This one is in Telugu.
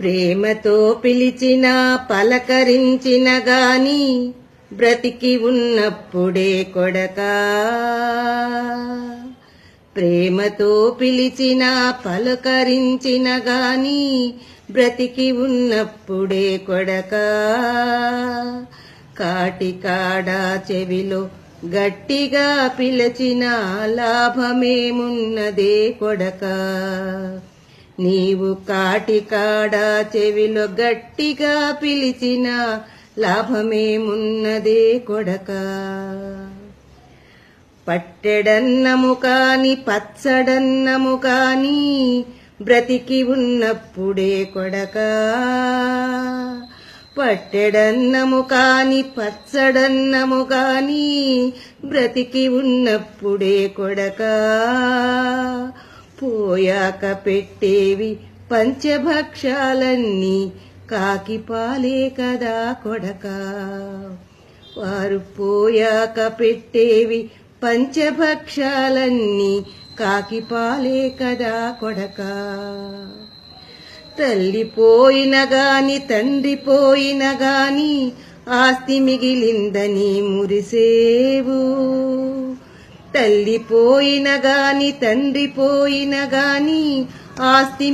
ప్రేమతో పిలిచిన పలకరించిన గాని బ్రతికి ఉన్నప్పుడే కొడకా. ప్రేమతో పిలిచిన పలకరించిన గాని బ్రతికి ఉన్నప్పుడే కొడకా. కాటి కాడా చెవిలో గట్టిగా పిలచిన లాభమేమున్నదే కొడకా. నీవు కాటి కాడా చెవిలో గట్టిగా పిలిచిన లాభమేమున్నదే కొడకా. పట్టెడన్నము కాని పచ్చడన్నము కాని బ్రతికి ఉన్నప్పుడే కొడకా. పట్టెడన్నము కాని పచ్చడన్నము కాని బ్రతికి ఉన్నప్పుడే కొడకా. పోయాక పెట్టేవి పంచభక్షాలన్నీ కాకి పాలే కదా కొడకా. వారు పోయాక పెట్టేవి పంచభక్షాలన్నీ కాకి పాలే కదా కొడకా. తల్లి పోయిన గాని తండ్రి పోయిన గాని ఆస్తి మిగిలిందని మురిసేవు. తల్లి పోయిన గాని తండ్రి పోయిన గాని ఆస్తి